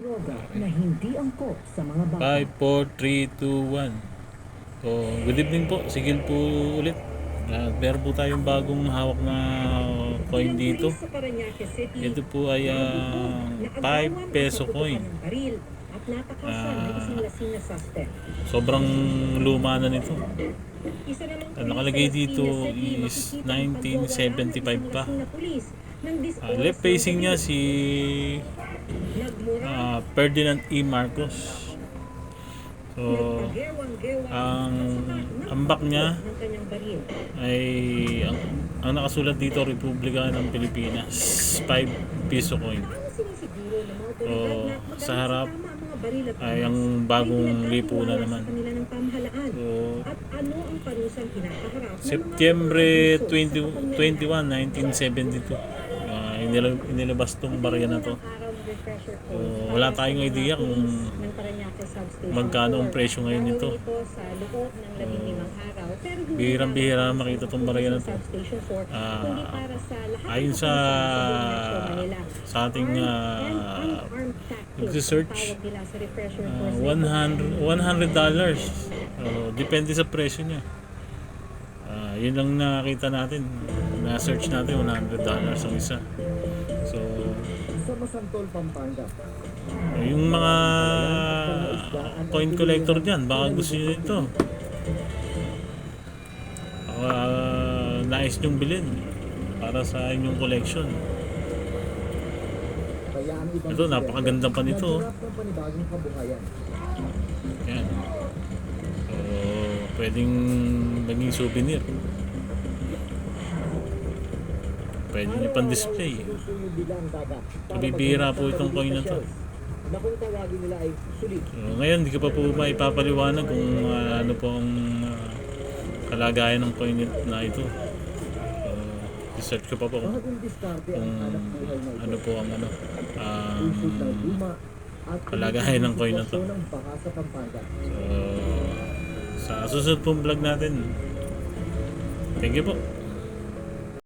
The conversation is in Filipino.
droga na hindi angkop sa mga bata. 5, 4, 3, 2, 1. So, good evening po. Sigil po ulit. At meron po tayong bagong hawak na coin dito. Ito po ay ah, 5 peso coin. Suspect. Sobrang luma na nito. Ang nakalagay dito is makikita ang 1975 pagwawala ng pa. disorder left facing niya si Ah, Ferdinand E. Marcos. So, ang ambak niya ay ang, ang nakasulat dito Republika ng Pilipinas 5 piso coin So, na sa harap ay ang bagong lipunan sa naman. so September abuso 20, sa kapangyarihan? 21, 1972 uh, inilab- inilabas tong barya na to refresher course wala tayong idea kung magkano ang 4. presyo ngayon nito. Ito sa loob ng labing limang araw. Pero Bihirang-bihira makita tong pulis barya na ng to. Substation 4, Ah, ayon sa sa ating tactics nagsisearch, uh, course na ito. 100 100 dollars uh, depende sa presyo niya Ah, yun lang nakita natin na search natin 100 dollars ang isa so Sa Masantol, Pampanga. yung mga coin collector dyan baka gusto nyo ito. Baka nais nyong bilhin para sa inyong collection. Ito, napakaganda pa nito, oh. Yan. So pwedeng maging souvenir pwede nyo pang display maging po itong coin na to. Na kung tawagin nila ay sulit. So, ngayon, di ka pa po maipapaliwanag kung ah, ano po ang ah, kalagayan ng coin na ito. So, search ko pa po kung, kung ano po ang ano, at kalagayan ng coin na to. So, sa susunod pong vlog natin, thank you po.